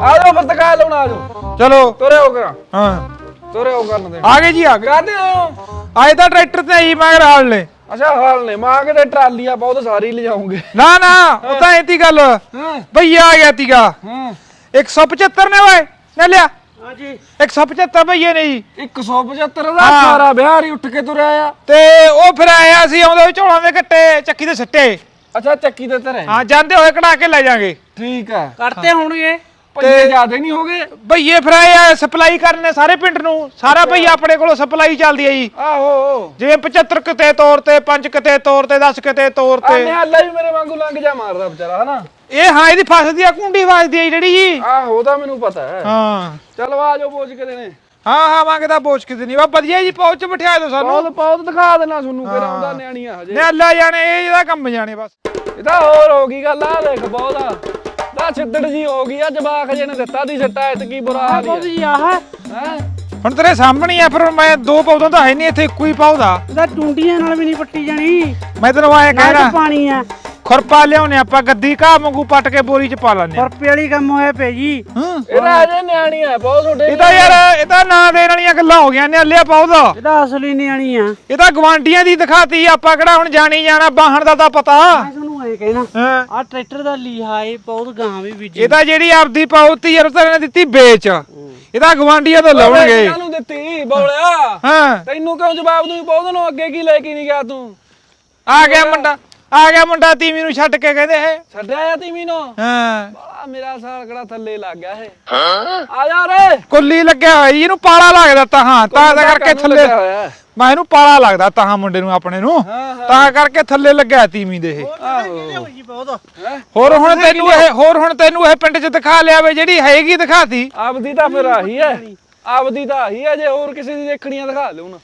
ਆ ਜਾਓ ਫਿਰ ਦਿਖਾ ਲਾਉਣਾ ਆ ਜਾਓ। ਚਲੋ। ਤੁਰੇ ਹੋ ਕਰਾਂ। ਹਾਂ। ਤੁਰੇ ਹੋ ਕਰਨ ਦੇ। ਆ ਗਏ ਜੀ ਆ ਗਏ। ਕਾਹਦੇ ਆਏ ਤਾਂ ਟਰੈਕਟਰ ਤੇ ਆਈ ਮਗਰ ਹਾਲ ਨੇ। ਅੱਛਾ ਹਾਲ ਨੇ ਮਾਂ ਕਿਤੇ ਟਰਾਲੀਆਂ ਬਹੁਤ ਸਾਰੀ ਲਿਜਾਉਂਗੇ। ਨਾ ਨਾ ਉਹ ਤਾਂ ਐਤੀ ਗੱਲ। ਹਾਂ। ਭਈਆ ਆ ਗਿਆ ਤੀਗਾ। ਹਾਂ। 175 ਨੇ ਓਏ ਲੈ ਲਿਆ। ਹਾਂਜੀ। 175 ਭਈਏ ਨੇ ਜੀ 175 ਦਾ ਸਾਰਾ ਬਿਹਾਰ ਹੀ ਉੱਠ ਕੇ ਤੁਰਿਆ ਆ। ਤੇ ਉਹ ਫਿਰ ਆਇਆ ਸੀ ਆਉਂਦੇ ਝੋਲਾਂ ਦੇ ਕੱਟੇ ਚੱਕੀ ਦੇ ਸੱਟੇ। ਅੱਛਾ ਚੱਕੀ ਤੇ ਧਰੇ। ਹਾਂ ਜਾਂਦੇ ਹੋਏ ਕਢਾ ਕੇ ਲੈ ਜਾਾਂਗੇ। ਠੀਕ ਆ। ਕਰਤੇ ਹੋਣਗੇ। ਪੰਜੇ ਜ਼ਿਆਦੇ ਨਹੀਂ ਹੋ ਗਏ ਭਈਏ ਫਿਰ ਆ ਸਪਲਾਈ ਕਰਨੇ ਸਾਰੇ ਪਿੰਡ ਨੂੰ। ਸਾਰਾ ਭਈਆ ਆਪਣੇ ਕੋਲੋਂ ਸਪਲਾਈ ਚੱਲਦੀ ਹੈ ਜੀ। ਆਹੋ। ਜਿਵੇਂ 75 ਕਿਤੇ ਤੌਰ ਤੇ 5 ਕਿਤੇ ਤੌਰ ਤੇ 10 ਕਿਤੇ ਤੌਰ ਤੇ। ਨਿਹਾਲਾ ਵੀ ਮੇਰੇ ਵਾਂਗੂ ਲੰਘ ਜਾ ਮਾਰਦਾ ਵਿਚਾਰਾ ਹਨਾ? ਇਹ ਹਾਂ ਇਹਦੀ ਫਸਦੀ ਆ ਕੁੰਡੀ ਵੱਜਦੀ ਆ ਜਿਹੜੀ ਜੀ। ਆਹੋ ਉਹਦਾ ਮੈਨੂੰ ਪਤਾ ਹੈ। ਹਾਂ। ਚਲੋ ਆ ਜਾਓ ਪਹੁੰਚ ਕੇ ਦੇਣੇ ਹਾਂ ਹਾਂ ਮੰਗਦਾ ਪੋਚ ਕਿਤੇ ਨਹੀਂ। ਵਾ ਵਧੀਆ ਜੀ ਪਹੁੰਚ ਬਿਠਾ ਦਿਓ ਸਾਨੂੰ। ਬਹੁਤ ਬਹੁਤ ਦਿਖਾ ਦੇਣਾ ਤੁਹਾਨੂੰ ਫਿਰ ਆਉਂਦਾ ਨਿਆਣੀਆਂ ਹਜੇ। ਨੇ ਅੱਲਾ ਜਾਣੇ ਇਹ ਜਿਹਦਾ ਕੰਮ ਜਾਣੇ ਬਸ। ਇਹ ਤਾਂ ਹੋਰ ਹੋ ਗਈ ਗੱਲ ਆ ਦੇਖ ਬਹੁਤ ਆ। ਦਾ ਛਿੱਦੜ ਜੀ ਹੋ ਗਈ ਆ ਜਵਾਕ ਜੇ ਨੇ ਦਿੱਤਾ ਦੀ ਸੱਟਾ ਐਤ ਕੀ ਬੁਰਾ ਹਾਲ ਬਹੁਤ ਹੈ ਜੀ ਆਹ ਹੈਂ? ਹੁਣ ਤੇਰੇ ਸਾਹਮਣੇ ਹੀ ਆ ਫਿਰ ਮੈਂ ਦੋ ਪੌਦੋਂ ਤਾਂ ਹੈ ਨਹੀਂ ਇੱਥੇ ਇੱਕੋ ਹੀ ਪੌਦਾ। ਇਹਦਾ ਟੁੰਡੀਆਂ ਨਾਲ ਵੀ ਨਹੀਂ ਪੱਟੀ ਜਾਣੀ। ਮੈਂ ਤੈਨੂੰ ਆਏ ਨਾ ਕਹਿਣਾ ਚ ਪਾਣੀ ਆ। ਖੁਰਪਾ ਲਿਆਉਣੇ ਆਪਾਂ ਗੱਦੀ ਘਾਹ ਵਾਂਗੂ ਪੱਟ ਕੇ ਬੋਰੀ ਚ ਪਾ ਲੈਣੇ ਖੁਰਪੇ ਵਾਲੀ ਕੰਮ ਹੋਇਆ ਪਏ ਜੀ। ਇਹ ਤਾਂ ਹਜੇ ਨਿਆਣੀ ਆ ਬਹੁਤ ਛੋਟੇ ਇਹ ਤਾਂ ਯਾਰ ਇਹ ਤਾਂ ਨਾਂ ਦੇਣ ਵਾਲੀਆਂ ਗੱਲਾਂ ਹੋ ਗਈਆਂ ਨੇ ਲਿਆ ਪੌਦਾ। ਇਹਦਾ ਅਸਲੀ ਨਿਆਣੀ ਆ। ਇਹ ਤਾਂ ਗਵਾਂਡੀਆਂ ਦੀ ਦਿਖਾਤੀ ਆਪਾਂ ਕਿਹੜਾ ਹੁਣ ਜਾਣੀ ਜਾਣਾ ਬਾਹਣ ਦਾ ਤਾਂ ਪਤਾ। ਮੈਂ ਤੁਹਾਨੂੰ ਐ ਕਹਿਣਾ ਹਾਂ। ਆ ਟਰੈਕਟਰ ਦਾ ਲੀਹਾ ਏ ਬਹੁਤ ਗਾਂ ਵੀ ਬੀਜੀ। ਇਹ ਤਾਂ ਜਿਹੜੀ ਆਪਦੀ ਪਾਉਤੀ ਯਾਰ ਨੇ ਦਿੱਤੀ ਵੇਚ। ਇਹ ਤਾਂ ਗਵਾਂਡੀਆਂ ਤੋਂ ਲਾਉਣਗੇ। ਨੂੰ ਦਿੱਤੀ ਬੋਲਿਆ। ਹਾਂ। ਤੈਨੂੰ ਕਿਉਂ ਜਵਾਬ ਦੂੰ ਬਹੁਤ ਨੂੰ ਅੱਗੇ ਕੀ ਲੈ ਕੇ ਨਹੀਂ ਗਿਆ ਤੂੰ? ਆ ਗਿਆ ਮੁੰਡਾ। ਆ ਗਿਆ ਮੁੰਡਾ ਤੀਵੀਂ ਨੂੰ ਛੱਡ ਕੇ ਕਹਿੰਦੇ ਹੈ ਛੱਡਿਆ ਆ ਤੀਵੀਂ ਨੂੰ? ਹਾਂ। ਬੜਾ ਮੇਰਾ ਸਾਲ ਕਿਹੜਾ ਥੱਲੇ ਲੱਗ ਗਿਆ ਇਹ। ਆ ਜਾ ਰੇ ਕੁੱਲੀ ਲੱਗਿਆ ਹੋਇਆ ਜੀ ਇਹਨੂੰ ਪਾਲਾ ਲੱਗਦਾ ਤਾਂ ਹਾਂ ਤਾਂ ਕਰਕੇ ਥੱਲੇ ਮੈਂ ਇਹਨੂੰ ਪਾਲਾ ਲੱਗਦਾ ਤਾਂ ਮੁੰਡੇ ਨੂੰ ਆਪਣੇ ਨੂੰ। ਹਾਂ, ਤਾਂ ਕਰਕੇ ਥੱਲੇ ਲੱਗਿਆ ਤੀਵੀਂ ਦੇ ਇਹ। ਆਹੋ। ਜੀ ਬਹੁਤ? ਹੋਰ ਹੁਣ ਤੈਨੂੰ ਇਹ ਹੋਰ ਹੁਣ ਤੈਨੂੰ ਇਹ ਪਿੰਡ 'ਚ ਦਿਖਾ ਲਿਆ ਵੇ ਜਿਹੜੀ ਹੈਗੀ ਦਿਖਾਤੀ। ਆਪਦੀ ਤਾਂ ਫਿਰ ਆਹੀ ਹੈ। ਆਪਦੀ ਤਾਂ ਆਹੀ ਹੈ ਜੇ ਹੋਰ ਕਿਸੇ ਦੀ ਦੇਖਣੀਆਂ ਦਿਖਾ ਲਿਓ ਹੁਣ।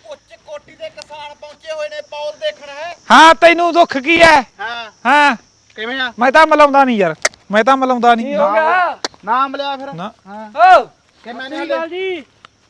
ਕਿਸਾਨ ਪਹੁੰਚੇ ਹੋਏ ਨੇ ਪੌਲ ਦੇਖਣ ਹੈ? ਹਾਂ ਤੈਨੂੰ ਦੁੱਖ ਕੀ ਹੈ? ਹਾਂ। ਹਾਂ। ਕਿਵੇਂ ਆ? ਮੈਂ ਤਾਂ ਮਲਾਉਂਦਾ ਨਹੀਂ ਯਾਰ। ਮੈਂ ਤਾਂ ਮਲਾਉਂਦਾ ਨਹੀਂ। ਹੋ ਗਿਆ? ਨਾਮ ਲਿਆ ਫਿਰ। ਨਾ। ਓ ਕਿਵੇਂ ਨੇ ਜੀ।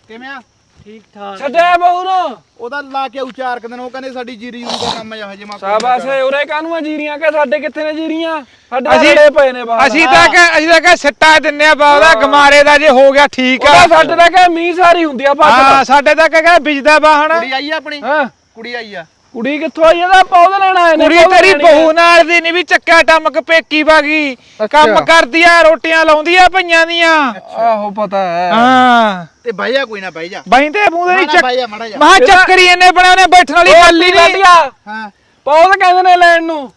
ਕਿਵੇਂ ਆ? ਠੀਕ ਠਾਕ। ਛੱਡਿਆ ਬਹੂ ਨੂੰ। ਉਹਦਾ ਲਾ ਕੇ ਉਚਾਰ ਦਿਨ ਉਹ ਕਹਿੰਦੇ ਸਾਡੀ ਜੀਰੀ ਦਾ ਕੰਮ ਆ ਹਜੇ ਮਾ ਸ਼ਾਬਾਸ਼ ਉਰੇ ਕਾਹਨੂੰ ਆ ਜੀਰੀਆਂ? ਕਿ ਸਾਡੇ ਕਿੱਥੇ ਨੇ ਜੀਰੀਆਂ? ਸਾਡੇ ਅਸੀਂ- ਰੜੇ ਪਏ ਨੇ ਬਾਹਰ। ਅਸੀਂ ਤਾਂ ਕਿ ਅਸੀਂ ਤਾਂ ਕਿ ਸਿੱਟਾ ਦਿੰਨੇ ਆ ਬਾਉਦਾ ਗਮਾਰੇ ਦਾ ਜੇ ਹੋ ਗਿਆ ਠੀਕ ਆ। ਉਹਦਾ ਸਾਡੇ ਤਾਂ ਕਿ ਮੀਂਹ ਸਾਰੀ ਹੁੰਦੀ ਆ ਹਾਂ ਫਸਲ ਸਾਡੇ ਤਾਂ ਕਿ ਬਿਜਦਾ ਬਾਹਣ ਕੁੜੀ ਆਈ ਆ ਆਪਣੀ? ਹਾਂ। ਕੁੜੀ ਆਈ ਆ। ਕੁੜੀ ਕਿੱਥੋਂ ਆਈ ਇਹਦਾ ਪੌਦ ਲੈਣਾ ਇਹਨੇ ਕੁੜੀ ਪੌਦ ਤੇਰੀ ਲੈਣੀ ਆ। ਬਹੂ ਨਾਲ ਦੀ ਨਹੀਂ ਵੀ ਚੱਕਿਆ ਟਮਕ ਪੇਕੀ ਬਾਗੀ ਕੰਮ ਕਰਦੀ ਆ ਰੋਟੀਆਂ ਲਾਉਂਦੀ ਆ ਭਈਆਂ ਦੀਆਂ। ਆਹੋ ਪਤਾ ਹੈ। ਹਾਂ। ਤੇ ਬਹਿ ਜਾ ਕੋਈ ਨਾ ਬਹਿ ਜਾ ਬੈਂਦੇ ਮੂੰਹ ਦੇ ਨਾ, ਨਾ, ਮੜਾ ਜਾ ਮਹਾ ਚੱਕਰੀ ਇਹਨੇ ਬਣੇ ਉਹਨੇ ਬੈਠਣ ਵਾਲੀ ਗੱਲ ਹੀ ਨਹੀਂ। ਲਾਡੀਆ ਹਾਂ। ਪੌਦ ਕਹਿੰਦੇ ਨੇ ਲੈਣ ਨੂੰ।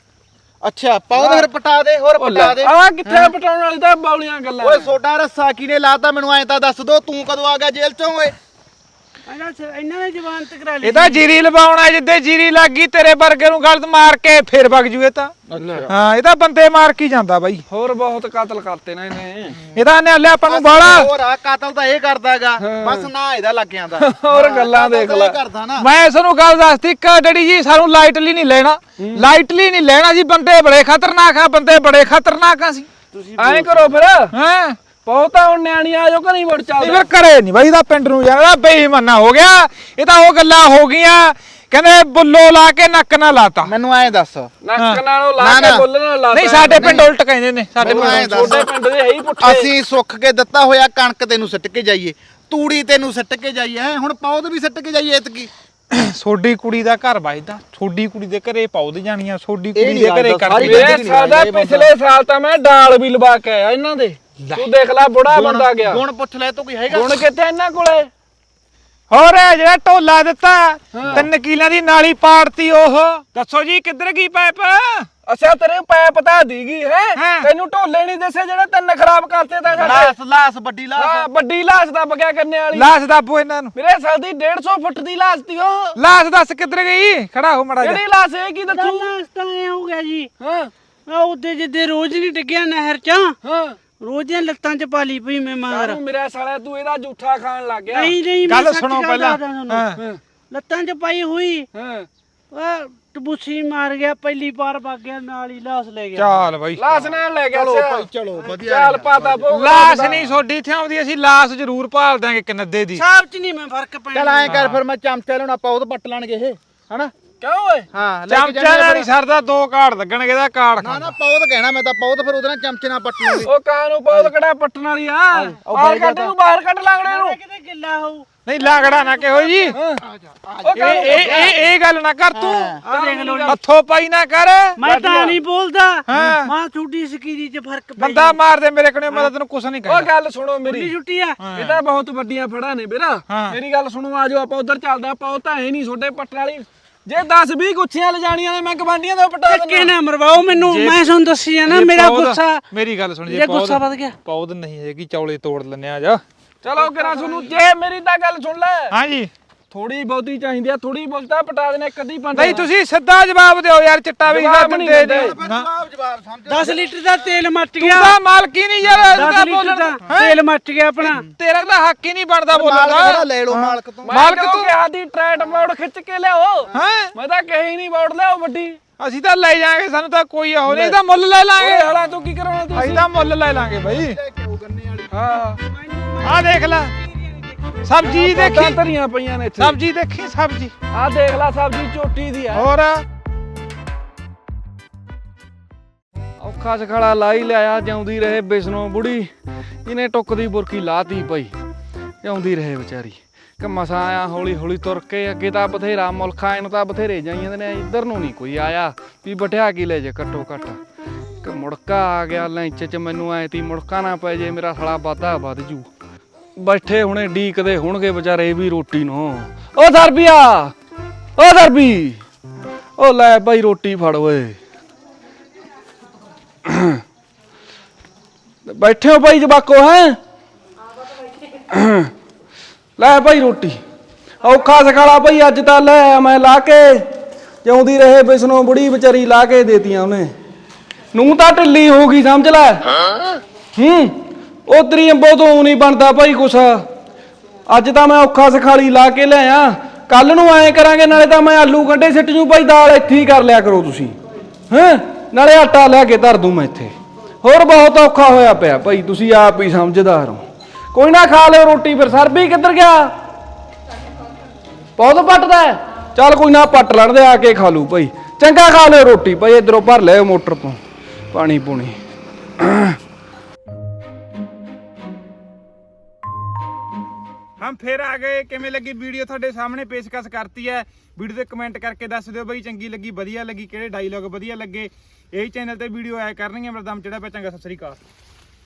ਅੱਛਾ ਪੌਦ ਫਿਰ ਪਟਾ ਦੇ ਹੋਰ ਪਟਾ ਦੇ। ਆ ਕਿੱਥੇ ਪਟਾਉਣ ਵਾਲੀ? ਤਾਂ ਬੌਲੀਆਂ ਗੱਲਾਂ। ਓਏ ਸੋਡਾ ਰੱਸਾ ਕਿਨੇ ਲਾਤਾ ਮੈਨੂੰ? ਐਂ ਤਾਂ ਦੱਸ ਦੋ ਤੂੰ ਕਦੋਂ ਆ ਗਿਆ ਜੇਲ੍ਹ ਚੋਂ ਓਏ? ਇਹਨਾਂ ਸ- ਇਹਨਾਂ ਨੇ ਜ਼ਬਾਨਤ ਕਰਾ ਲਈ ਇਹ ਤਾਂ ਜੀਰੀ ਲਵਾਉਣਾ ਜਿੱਦੇ ਜੀਰੀ ਲੱਗੀ ਤੇਰੇ ਵਰਗੇ ਨੂੰ ਗਲਤ ਮਾਰ ਕੇ ਫੇਰ ਵਗ ਜੂ ਇਹ ਤਾਂ। ਹਾਂ ਇਹ ਤਾਂ ਬੰਦੇ ਮਾਰ ਕੇ ਹੀ ਜਾਂਦਾ ਬਾਈ। ਹੋਰ ਬਹੁਤ ਕਤਲ ਕਰਤੇ ਨੇ ਇਹਨੇ। ਇਹ ਤਾਂ ਨੇ ਹਲੇ ਆਪਾਂ ਨੂੰ ਬਾਲਾ ਹੋਰ ਆ ਕਾਤਲ ਤਾਂ ਇਹ ਕਰਦਾਗਾ ਬਸ ਨਾ ਇਹਦਾ ਲੱਗ ਜਾਂਦਾ। ਹੋਰ ਗੱਲਾਂ ਦੇਖ ਲੈ ਇਹ ਕਰਦਾ ਨਾ। ਮੈਂ ਗੱਲ ਦੱਸਤੀ ਇੱਕ ਡੈਡੀ ਜੀ ਸਾਨੂੰ ਲਾਈਟਲੀ ਨਹੀਂ ਲੈਣਾ। ਲਾਈਟਲੀ ਨਹੀਂ ਲੈਣਾ ਜੀ ਬੰਦੇ ਬੜੇ ਖਤਰਨਾਕ ਆ ਬੰਦੇ ਬੜੇ ਖਤਰਨਾਕ ਆ ਸੀ ਐਂ ਕਰੋ ਫਿਰ। ਹਾਂ? ਬਹੁਤਾ ਹੁਣ ਨਿਆਣੀ ਆ ਜੋ ਘਰੀ ਵੜ ਇਹ ਚੱਲਦਾ। ਫਿਰ ਕਰੇ ਨਹੀਂ ਬਾਈ ਦਾ ਪਿੰਡ ਨੂੰ ਜਾਣਾ ਬੇਈਮਾਨਾ ਹੋ ਗਿਆ। ਇਹ ਤਾਂ ਉਹ ਗੱਲਾਂ ਹੋ ਗਈਆਂ। ਕਹਿੰਦੇ ਬੁੱਲੋ ਲਾ ਕੇ ਨੱਕ ਨਾ ਲਾਤਾ। ਮੈਨੂੰ ਐਂ ਦੱਸ। ਨੱਕ ਨਾਲੋਂ ਲਾ ਨਾ, ਕੇ ਨਾ। ਬੋਲਣ ਨਾਲ ਲਾ ਨਹੀਂ ਸਾਡੇ ਪਿੰਡ ਉਲਟ ਕਹਿੰਦੇ ਨੇ ਸਾਡੇ ਐਂ ਪਿੰਡ ਦੱਸ। ਛੋਟੇ ਪਿੰਡ ਦੇ ਹੈ ਹੀ ਪੁੱਠੇ। ਅਸੀਂ ਸੁੱਖ ਕੇ ਦਿੱਤਾ ਹੋਇਆ ਕਣਕ ਤੈਨੂੰ ਸਿੱਟ ਕੇ ਜਾਈਏ। ਤੂੜੀ ਤੈਨੂੰ ਸਿੱਟ ਕੇ ਜਾਈਏ। ਹੈਂ? ਹੁਣ ਪੌਦ ਵੀ ਸਿੱਟ ਕੇ ਜਾਈਏ ਇਤਕੀ ਸੋਡੀ ਕੁੜੀ ਦਾ ਘਰ ਵੱਜਦਾ ਸੋਡੀ ਕੁੜੀ ਦੇ ਘਰੇ ਪੌਦ ਜਾਣੀਆਂ ਇਹ ਕੁੜੀ ਦੇ ਘਰੇ ਗੱਲ, ਸਾਰੀ ਸਾਦਾ ਪਿਛਲੇ ਸਾਲ ਤਾਂ ਮੈਂ ਡਾਲ ਵੀ ਲਵਾ ਕੇ ਆਇਆ ਇਹਨਾਂ ਦੇ। ਤੂੰ ਦੇਖ ਲੈ ਬੁੜਾ ਬੰਦਾ ਗਿਆ। ਗੁਣ ਪੁੱਛ ਲੈ ਤੂੰ ਕੋਈ ਹੈਗਾ? ਗੁਣ ਕਿੱਥੇ ਇਹਨਾਂ ਕੋਲੇ? ਹੋਰ ਇਹ ਜਿਹੜਾ ਢੋਲਾ ਦਿੱਤਾ ਤਿੰਨ ਕਿਲਿਆਂ ਦੀ ਨਾਲੀ ਪਾੜਤੀ ਉਹ। ਦੱਸੋ ਜੀ ਕਿੱਧਰ ਗਈ ਪਾਈਪ? ਅੱਛਾ ਤੇਰੇ ਪੈ ਪਤਾ ਦੀਗੀ ਹੈ? ਹਾਂ। ਤੈਨੂੰ ਢੋਲੇ ਨਹੀਂ ਦੱਸੇ ਜਿਹੜੇ ਤਿੰਨ ਖਰਾਬ ਕਰਤੇ ਤਾਂ ਸਾਡੇ ਲਾਸ ਲਾਸ ਵੱਡੀ ਲਾਸ। ਹਾਂ ਵੱਡੀ ਲਾਸ਼ ਦੱਬ ਗਿਆ ਕਰਨੇ ਵਾਲੀ। ਲਾਸ਼ ਦੱਬੋ ਇਹਨਾਂ ਨੂੰ। ਮੇਰੇ ਸਾਲ ਦੀ 150 ਫੁੱਟ ਦੀ ਲਾਸ਼ ਤੀ ਉਹ। ਲਾਸ਼ ਦੱਸ ਕਿੱਧਰ ਗਈ? ਖੜਾ ਹੋ ਮੜਾ ਜਾ ਕਿਹੜੀ ਲਾਸ਼ ਹੈ ਕੀ ਦੱਸੂ? ਲਾਸਟ ਤਾਂ ਐ ਹੋ ਗਿਆ ਜੀ। ਹਾਂ। ਆ ਉਹਦੇ ਜਿੱਦੇ ਰੋਜ਼ ਨਹੀਂ ਡਿੱਗਿਆ ਨਹਿਰ ਚ। ਹਾਂ। ਰੋਜ਼ ਦੀਆਂ ਲੱਤਾਂ ਚ ਪਾਲੀ ਪਈ ਮੈਂ ਮਗਰ ਤੂੰ ਮੇਰੇ ਸਾਲੇ ਤੂੰ ਇਹਦਾ ਝੂਠਾ ਖਾਣ ਲੱਗ ਗਿਆ। ਨਹੀਂ ਨਹੀਂ ਮੈਂ ਗੱਲ ਸੱਚ ਸੁਣੋ ਪਹਿਲਾਂ। ਦੱਸਦਾ ਤੁਹਾਨੂੰ। ਹਾਂ। ਲੱਤਾਂ ਚ ਪਾਈ ਹੋਈ। ਹਾਂ। ਆ ਟਬੂਸੀ ਮਾਰ ਗਿਆ ਪਹਿਲੀ ਵਾਰ ਵਗ ਗਿਆ ਨਾਲ ਹੀ ਲਾਸ ਲੈ ਗਿਆ। ਚਾਲ ਬਈ। ਲਾਸ ਨਾਲ ਲੈ ਗਿਆ ਚਲੋ। ਭਾਈ ਚਲੋ ਵਧੀਆ ਚੱਲ ਪਾਤਾ ਭੋਗ। ਲਾਸ ਨਹੀਂ ਛੋਡੀ ਇੱਥੇ ਆਉਂਦੀ ਅਸੀਂ ਲਾਸ ਜ਼ਰੂਰ ਭਾਲ ਦਾਂਗੇ ਕਿੰਨਦੇ ਦੀ ਸਾਹਬ ਚ ਨਹੀਂ ਮੈਂ ਫ਼ਰਕ ਪੈਣਾ। ਚਲ ਐਂ ਕਰ ਫਿਰ ਮੈਂ ਚਮਚਾ ਲੈਣਾ ਆਪਾਂ ਉਹ ਤੋਂ ਪੱਟ ਲੈਣਗੇ ਇਹ ਹਨਾ? ਕਿਉਂ ਓਏ? ਹਾਂ ਲੈ ਕੇ ਚਮਚਾ ਨਾਲ ਨਹੀਂ ਸਰਦਾ ਦੋ ਕਾਰਡ ਲੱਗਣਗੇ ਦਾ ਕਾਰਡ ਨਾ ਨਾ ਪੌਦ ਕਹਿਣਾ ਮੈਂ ਤਾਂ ਪੌਦ ਫਿਰ ਉਹਦੇ ਨਾਲ ਚਮਚੇ ਨਾਲ ਪੱਟ ਲੂੰਗੀ ਉਹ ਕਾਂ ਨੂੰ ਬਹੁਤ ਕੜਾ ਪੱਟਣ ਵਾਲੀ ਆ? ਬਾਹਰ ਕੱਢ। ਨੂੰ ਬਾਹਰ ਕੱਢ ਲਾਂਗੜੇ ਨੂੰ। ਕਿਤੇ ਗਿੱਲਾ ਹੋਊ। ਨਹੀਂ ਲਾਗੜਾ ਨਾ ਕਿਹੋ ਜੀ। ਇਹ ਇਹ ਇਹ ਇਹ ਗੱਲ ਨਾ ਕਰ ਤੂੰ। ਆ ਦੇਖ ਹੱਥੋਂ ਪਾਈ ਨਾ ਕਰ। ਮੈਂ ਤਾਂ ਨਹੀਂ ਬੋਲਦਾ। ਹਾਂ। ਮਾਂ ਛੁੱਟੀ ਸਕੀਰੀ ਚ ਫ਼ਰਕ ਪੈ ਬੰਦਾ ਮਾਰ ਦੇ ਮੇਰੇ ਕੋਲ ਮੈਂ ਤੈਨੂੰ ਕੁਛ ਨਹੀਂ ਉਹ ਕਹਿੰਦਾ। ਗੱਲ ਸੁਣੋ ਮੇਰੀ। ਛੁੱਟੀ ਛੁੱਟੀ ਆ। ਇਹ ਤਾਂ ਬਹੁਤ ਵੱਡੀਆਂ ਫੜਾਂ ਨੇ ਵੀਰਾ। ਹਾਂ। ਮੇਰੀ ਗੱਲ ਸੁਣੋ ਆਜੋ ਆਪਾਂ ਉਧਰ ਚੱਲਦੇ ਆਪਾਂ ਉਹ ਤਾਂ ਹੈ ਨਹੀਂ ਛੋਟੇ ਪੱਟਣ ਵਾਲੀ ਜੇ 10 20 ਗੁੱਛੀਆਂ ਲਿਜਾਣੀਆਂ ਨੇ ਮੈਂ ਗਵਾਂਡੀਆਂ ਦਾ ਪਟਾ ਧੱਕੇ ਨਾ ਮਰਵਾਓ ਮੈਨੂੰ? ਜੇ- ਮੈਂ ਤੁਹਾਨੂੰ ਦੱਸੀ ਆ ਨਾ ਜੇ ਮੇਰਾ ਪੌਦ- ਗੁੱਸਾ ਮੇਰੀ ਗੱਲ ਸੁਣ ਜੇ ਜੇ ਗੁੱਸਾ ਪੌਦ- ਵੱਧ ਗਿਆ। ਪੌਦ ਨਹੀਂ ਹੈਗੀ ਚੌਲੇ ਤੋੜ ਲੈਨੇ ਆ ਜਾ। ਚਲੋ ਕਿਰਾ ਸੁਣੂ ਜੇ ਮੇਰੀ ਤਾਂ ਗੱਲ ਸੁਣ ਲੈ। ਹਾਂਜੀ। ਥੋੜੀ ਬਹੁਤੀ ਚਾਹੀਦੀ ਆ ਥੋੜੀ ਬਹੁਤਾ ਪਟਾ ਦੇਣੇ ਕਦੀ ਪੰਜ ਨਹੀਂ ਤੁਸੀਂ ਸਿੱਧਾ ਜਵਾਬ ਦਿਓ ਯਾਰ ਚਿੱਟਾ ਵੀ ਜਵਾਬ ਨਹੀਂ ਦਿੰਦੇ। ਦਿੰਦੇ। ਜੀ। ਜਵਾਬ ਜਵਾਬ ਸਮਝ। 10 ਲੀਟਰ ਦਾ ਤੇਲ ਮੱਚ ਤੂੰ ਗਿਆ। ਤਾਂ ਮਾਲਕੀ ਨਹੀਂ ਯਾਰ 10 ਇਹਦਾ ਲੀਟਰ ਬੋਲਣ ਦਾ ਹੈਂ? ਤੇਲ ਮੱਚ ਗਿਆ ਆਪਣਾ। ਤੇਰਾ ਤਾਂ ਹੱਕ ਹੀ ਨਹੀਂ ਬਣਦਾ ਬੋਲਣ ਮਾਲਕ ਦਾ। ਦਾ ਲੈ ਲਓ ਮਾਲਕ ਤੋਂ। ਮਾਲਕ ਤੂੰ ਕਿਹਾ ਦੀ ਟਰੈਟ ਮੋੜ ਖਿੱਚ ਕੇ ਲਿਆਓ। ਹੈਂ? ਮੈਂ ਤਾਂ ਕਹੀ ਨਹੀਂ ਮੋੜ ਲਿਆਓ ਵੱਡੀ। ਅਸੀਂ ਤਾਂ ਲੈ ਜਾਾਂਗੇ ਸਾਨੂੰ ਤਾਂ ਕੋਈ ਉਹ ਨਹੀਂ ਤਾਂ ਮੁੱਲ ਲੈ ਲਾਂਗੇ। ਓਏ ਹਾਲਾ ਤੂੰ ਕੀ ਕਰਾਉਣਾ ਤੂੰ ਅਸੀਂ ਤਾਂ ਮੁੱਲ ਲੈ ਲਾਂਗੇ ਬਈ। ਹਾਂ। ਆਹ ਦੇਖ ਲੈ। ਸਬਜੀ ਦੇਖੀ? ਧਰੀਆਂ ਪਈਆਂ ਨੇ ਇੱਥੇ? ਸਬਜੀ ਦੇਖੀ ਸਬਜੀ? ਆਹ ਦੇਖ ਲੈ ਸਬਜ਼ੀ ਝੋਟੀ ਦੀ ਆ। ਹੋਰ? ਔਖਾ ਸਖਾਲਾ ਲਾਈ ਲਿਆਇਆ ਜਿਉਂਦੀ ਰਹੇ ਬਿਸਨੋਂ ਬੁੜੀ। ਇਹਨੇ ਟੁੱਕ ਦੀ ਬੁਰਕੀ ਲਾਤੀ ਪਈ ਜਿਉਂਦੀ ਰਹੇ ਵਿਚਾਰੀ। ਕਿ ਮਸਾ ਆਇਆ ਹੌਲੀ ਹੌਲੀ ਤੁਰ ਕੇ ਅੱਗੇ ਤਾਂ ਬਥੇਰਾ ਮੁਲਖਾਂ ਇਹਨੂੰ ਤਾਂ ਬਥੇਰੇ ਜਾਈ ਜਾਂਦੇ ਨੇ ਇੱਧਰ ਨੂੰ ਨਹੀਂ ਕੋਈ ਆਇਆ। ਵੀ ਬਠਿਆ ਕੀ ਲੈ ਜੇ ਘੱਟੋ ਘੱਟ। ਕਿ ਮੁੜਕਾ ਆ ਗਿਆ ਲੈਂਚ ਚ ਮੈਨੂੰ ਐ ਤੀ ਮੁੜਕਾ ਨਾ ਪੈ ਜੇ ਮੇਰਾ ਸਾਲਾ ਵਾਧਾ ਵੱਧ ਜੂ। ਬੈਠੇ ਹੁਣੇ ਡੀਕਦੇ ਹੋਣਗੇ ਵਿਚਾਰੇ ਵੀ ਰੋਟੀ ਨੂੰ। ਓ ਸਰਬੀਆ ਓ ਸਰਬੀ ਓ ਲੈ ਭਾਈ ਰੋਟੀ ਫੜ ਓਏ। ਬੈਠੇ ਹੋ ਭਾਈ ਜਵਾਕੋ ਹੈ? ਲੈ ਭਾਈ ਰੋਟੀ। ਔਖਾ ਸਖਾਲਾ ਭਾਈ ਅੱਜ ਤਾਂ ਲੈ ਮੈਂ ਲਾ ਕੇ। ਜਿਉਂਦੀ ਰਹੇ ਬਿਸਨੋਂ ਬੁੜੀ ਵਿਚਾਰੀ ਲਾ ਕੇ ਦੇਤੀਆਂ ਉਹਨੇ। ਨੂੰ ਤਾਂ ਢਿੱਲੀ ਹੋ ਗਈ ਸਮਝ ਲੈ। ਹੂੰ? ਉਹ ਅੰਬੋ ਤੋਂ ਨਹੀਂ ਬਣਦਾ ਭਾਈ ਕੁਛ। ਅੱਜ ਤਾਂ ਮੈਂ ਔਖਾ ਸਖਾਲੀ ਲਾ ਕੇ ਲਿਆਇਆ ਕੱਲ ਨੂੰ ਐਂ ਕਰਾਂਗੇ, ਨਾਲੇ ਤਾਂ ਮੈਂ ਆਲੂ ਗੰਡੇ ਸਿੱਟ ਜੂ ਭਾਈ, ਦਾਲ ਇੱਥੇ ਹੀ ਕਰ ਲਿਆ ਕਰੋ ਤੁਸੀਂ। ਹੈਂ? ਨਾਲੇ ਆਟਾ ਲੈ ਕੇ ਧਰ ਦੂੰ ਮੈਂ ਇੱਥੇ। ਹੋਰ ਬਹੁਤ ਔਖਾ ਹੋਇਆ ਪਿਆ ਭਾਈ, ਤੁਸੀਂ ਆਪ ਹੀ ਸਮਝਦਾਰ ਹੋ। ਕੋਈ ਨਾ ਖਾ ਲਿਓ ਰੋਟੀ ਫਿਰ। ਸਰ ਵੀ ਕਿੱਧਰ ਗਿਆ? ਬਹੁਤ ਪੱਟਦਾ ਚੱਲ ਕੋਈ ਨਾ, ਪੱਟ ਲੈਣ ਦੇ ਆ ਕੇ ਖਾ ਲੂ ਭਾਈ। ਚੰਗਾ ਖਾ ਲਿਓ ਰੋਟੀ ਭਾਈ, ਇਧਰੋਂ ਭਰ ਲਿਓ ਮੋਟਰ ਤੋਂ। ਪਾਣੀ ਪੂਣੀ। ਹਮ ਫੇਰ ਆ ਗਏ, ਕਿਵੇਂ ਲੱਗੀ ਵੀਡੀਓ ਤੁਹਾਡੇ ਸਾਹਮਣੇ ਪੇਸ਼ਕਸ਼ ਕਰਤੀ ਹੈ? ਵੀਡੀਓ ਤੇ ਕਮੈਂਟ ਕਰਕੇ ਦੱਸ ਦਿਓ ਬਈ ਚੰਗੀ ਲੱਗੀ, ਵਧੀਆ ਲੱਗੀ, ਕਿਹੜੇ ਡਾਇਲੌਗ ਵਧੀਆ ਲੱਗੇ। ਇਹੀ ਚੈਨਲ ਤੇ ਵੀਡੀਓ ਆਇਆ ਕਰਨਗੀਆਂ ਮੇਰਾ ਦਮ ਚੜਾ ਪਿਆ, ਚੰਗਾ, ਸਤਿ ਸ੍ਰੀ ਅਕਾਲ।